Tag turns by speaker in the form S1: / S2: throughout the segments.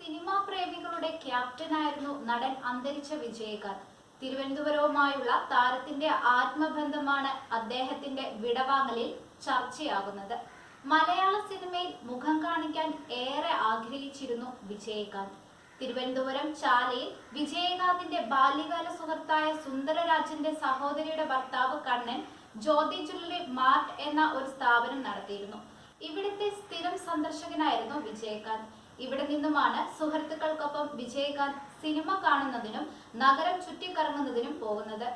S1: Cinema പ്രേമികളുടെ ക്യാപ്റ്റനായിരുന്നു നടൻ അന്തരിച്ച വിജയകാന്ത്. തിരുവനന്തപുരവുമായുള്ള താരത്തിന്റെ ആത്മബന്ധമാണ് അദ്ദേഹത്തിന്റെ വിടവാങ്ങലിൽ ചർച്ചയാകുന്നത്. മലയാള സിനിമയിൽ മുഖം കാണിക്കാൻ ഏറെ ആഗ്രഹിച്ചിരുന്നു വിജയകാന്ത്. തിരുവനന്തപുരം ചാലയിൽ വിജയകാന്തിന്റെ ബാല്യകാല സുഹൃത്തായ സുന്ദരരാജന്റെ സഹോദരിയുടെ ഭർത്താവ് കണ്ണൻ ജ്യോതി ജ്വല്ലറി മാർട്ട് എന്ന ഒരു സ്ഥാപനം നടത്തിയിരുന്നു. ഇവിടുത്തെ സ്ഥിരം സന്ദർശകനായിരുന്നു വിജയകാന്ത്. ഇവിടെ നിന്നുമാണ് സുഹൃത്തുക്കൾക്കൊപ്പം വിജയകാന്ത് സിനിമ കാണുന്നതിനും നഗരം ചുറ്റിക്കറങ്ങുന്നതിനും പോകുന്നത്.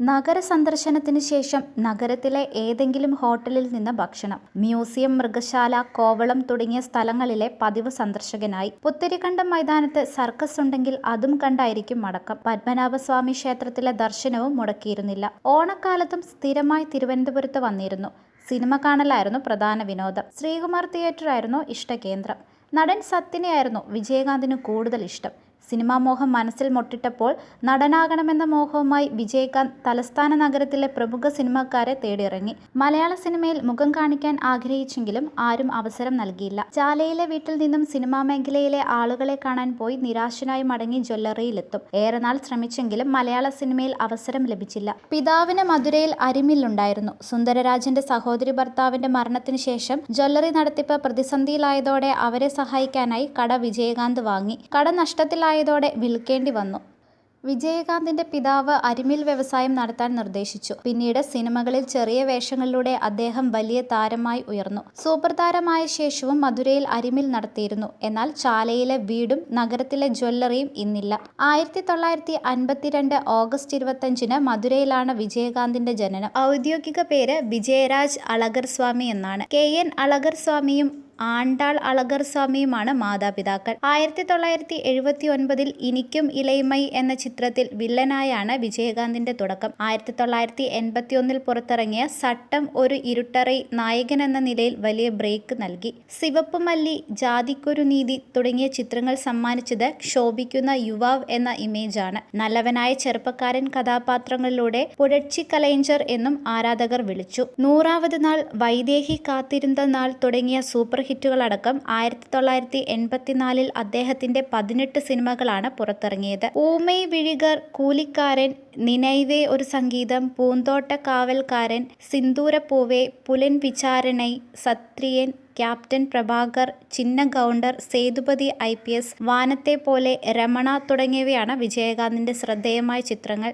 S2: നഗര സന്ദർശനത്തിന് ശേഷം നഗരത്തിലെ ഏതെങ്കിലും ഹോട്ടലിൽ നിന്ന് ഭക്ഷണം മ്യൂസിയം മൃഗശാല കോവളം തുടങ്ങിയ സ്ഥലങ്ങളിലെ പതിവ് സന്ദർശകനായി. പുത്തരിക്കണ്ടം മൈതാനത്ത് സർക്കസ് ഉണ്ടെങ്കിൽ അതും കണ്ടായിരിക്കും മടക്കം. പത്മനാഭസ്വാമി ക്ഷേത്രത്തിലെ ദർശനവും മുടക്കിയിരുന്നില്ല. ഓണക്കാലത്തും സ്ഥിരമായി തിരുവനന്തപുരത്ത് വന്നിരുന്നു. സിനിമ കാണലായിരുന്നു പ്രധാന വിനോദം. ശ്രീകുമാർ തിയേറ്റർ ആയിരുന്നു ഇഷ്ടകേന്ദ്രം. നടൻ സത്യനെയായിരുന്നു വിജയകാന്തിന് കൂടുതൽ ഇഷ്ടം. സിനിമാ മോഹം മനസ്സിൽ മുട്ടിട്ടപ്പോൾ നടനാകണമെന്ന മോഹവുമായി വിജയകാന്ത് തലസ്ഥാന നഗരത്തിലെ പ്രമുഖ സിനിമാക്കാരെ തേടിയിറങ്ങി. മലയാള സിനിമയിൽ മുഖം കാണിക്കാൻ ആഗ്രഹിച്ചെങ്കിലും ആരും അവസരം നൽകിയില്ല. ചാലയിലെ വീട്ടിൽ നിന്നും സിനിമാ മേഖലയിലെ ആളുകളെ കാണാൻ പോയി നിരാശനായി മടങ്ങി ജ്വല്ലറിയിലെത്തും. ഏറെ നാൾ ശ്രമിച്ചെങ്കിലും മലയാള സിനിമയിൽ അവസരം ലഭിച്ചില്ല. പിതാവിന് മധുരയിൽ അരിമില്ലുണ്ടായിരുന്നു. സുന്ദരരാജന്റെ സഹോദരി ഭർത്താവിന്റെ മരണത്തിന് ശേഷം ജ്വല്ലറി നടത്തിപ്പ് പ്രതിസന്ധിയിലായതോടെ അവരെ സഹായിക്കാനായി കട വിജയകാന്ത് വാങ്ങി. കട നഷ്ടത്തിലായതോടെ വിൽക്കേണ്ടി വന്നു. വിജയകാന്തിന്റെ പിതാവ് അരിമിൽ വ്യവസായം നടത്താൻ നിർദ്ദേശിച്ചു. പിന്നീട് സിനിമകളിൽ ചെറിയ വേഷങ്ങളിലൂടെ അദ്ദേഹം വലിയ താരമായി ഉയർന്നു. സൂപ്പർ താരമായ ശേഷവും മധുരയിൽ അരിമിൽ നടത്തിയിരുന്നു. എന്നാൽ ചാലയിലെ വീടും നഗരത്തിലെ ജ്വല്ലറിയും ഇന്നില്ല. ആയിരത്തി തൊള്ളായിരത്തി അൻപത്തിരണ്ട് ഓഗസ്റ്റ് ഇരുപത്തഞ്ചിന് മധുരയിലാണ് വിജയകാന്തിന്റെ ജനനം. ഔദ്യോഗിക പേര് വിജയരാജ് അളഗർ സ്വാമി എന്നാണ്. കെ. എൻ. അളഗർ സ്വാമിയും ആണ്ടാൾ അളഗർ സ്വാമിയുമാണ് മാതാപിതാക്കൾ. ആയിരത്തി തൊള്ളായിരത്തി എഴുപത്തി ഒൻപതിൽ ഇനിക്കും ഇലൈമൈ എന്ന ചിത്രത്തിൽ വില്ലനായാണ് വിജയകാന്തിന്റെ തുടക്കം. ആയിരത്തി തൊള്ളായിരത്തി എൺപത്തി ഒന്നിൽ പുറത്തിറങ്ങിയ സട്ടം ഒരു ഇരുട്ടറൈ നായകൻ എന്ന നിലയിൽ വലിയ ബ്രേക്ക് നൽകി. സിവപ്പ് മല്ലി ജാതിക്കൊരു നീതി തുടങ്ങിയ ചിത്രങ്ങൾ സമ്മാനിച്ചത് ക്ഷോഭിക്കുന്ന യുവാവ് എന്ന ഇമേജാണ്. നല്ലവനായ ചെറുപ്പക്കാരൻ കഥാപാത്രങ്ങളിലൂടെ പുഴച്ചി കലൈഞ്ചർ എന്നും ആരാധകർ വിളിച്ചു. നൂറാവത് നാൾ വൈദേഹി കാത്തിരുന്ന നാൾ തുടങ്ങിയ സൂപ്പർ ഹിറ്റുകളടക്കം ആയിരത്തി തൊള്ളായിരത്തി എൺപത്തിനാലിൽ അദ്ദേഹത്തിന്റെ പതിനെട്ട് സിനിമകളാണ് പുറത്തിറങ്ങിയത്. ഊമൈ വിഴികർ കൂലിക്കാരൻ നിനൈവേ ഒരു സംഗീതം Poonthotta Kavalkaran Sindhoorappoove Pulan Vicharanai Sathriyan captain Prabhakar Chinna Gounder Sethupathi I P S Vanathai Pola Ramana തുടങ്ങിയവയാണ് വിജയകാന്തിന്റെ ശ്രദ്ധേയമായ ചിത്രങ്ങൾ.